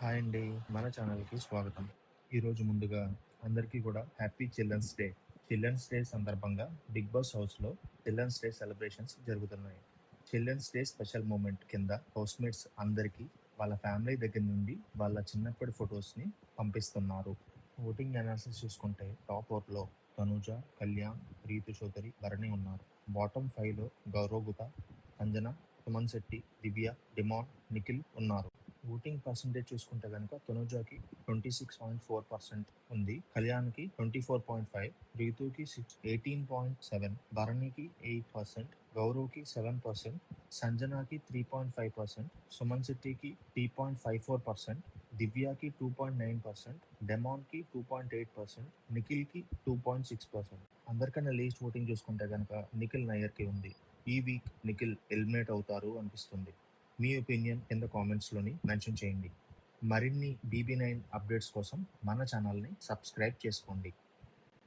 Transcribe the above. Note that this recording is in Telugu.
హాయ్ అండి. మన ఛానల్కి స్వాగతం. ఈరోజు ముందుగా అందరికీ కూడా happy children's day. Children's day సందర్భంగా బిగ్ బాస్ హౌస్లో చిల్డ్రన్స్ డే సెలబ్రేషన్స్ జరుగుతున్నాయి. చిల్డ్రన్స్ డే స్పెషల్ మూమెంట్ కింద హౌస్మేట్స్ అందరికీ వాళ్ళ ఫ్యామిలీ దగ్గర నుండి వాళ్ళ చిన్నప్పటి ఫొటోస్ని పంపిస్తున్నారు. ఓటింగ్ అనాలిసిస్ చూసుకుంటే టాప్ ఓట్లో తనుజ కళ్యాణ్ ప్రీతి చౌదరి భరణి ఉన్నారు. బాటమ్ ఫైవ్లో గౌరవ్ గుత అంజన సుమన్ శెట్టి దివ్య డిమాన్ నిఖిల్ ఉన్నారు. ఓటింగ్ పర్సంటేజ్ చూసుకుంటే కనుక తనుజాకి twenty six point four percent ఉంది కళ్యాణ్కి ట్వంటీ ఫోర్ పాయింట్ ఫైవ్ రీతుకి సిక్స్ ఎయిటీన్ పాయింట్ సెవెన్ భరణికి ఎయిట్ పర్సెంట్ గౌరవ్కి seven percent సంజనాకి three point five percent Suman శెట్టికి three point five four percent దివ్యాకి two point nine percent డెమాన్కి టూ పాయింట్ ఎయిట్ పర్సెంట్ నిఖిల్కి టూ పాయింట్ సిక్స్ పర్సెంట్ అందరికన్నా లీస్ట్ ఓటింగ్ చూసుకుంటే కనుక నిఖిల్ నయ్యర్కి ఉంది. ఈ వీక్ నిఖిల్ ఎలిమినేట్ అవుతారు అనిపిస్తుంది. మీ ఒపీనియన్ కింద కామెంట్స్లోని మెన్షన్ చేయండి. మరిన్ని బీబీ నైన్ అప్డేట్స్ కోసం మన ఛానల్ని సబ్స్క్రైబ్ చేసుకోండి.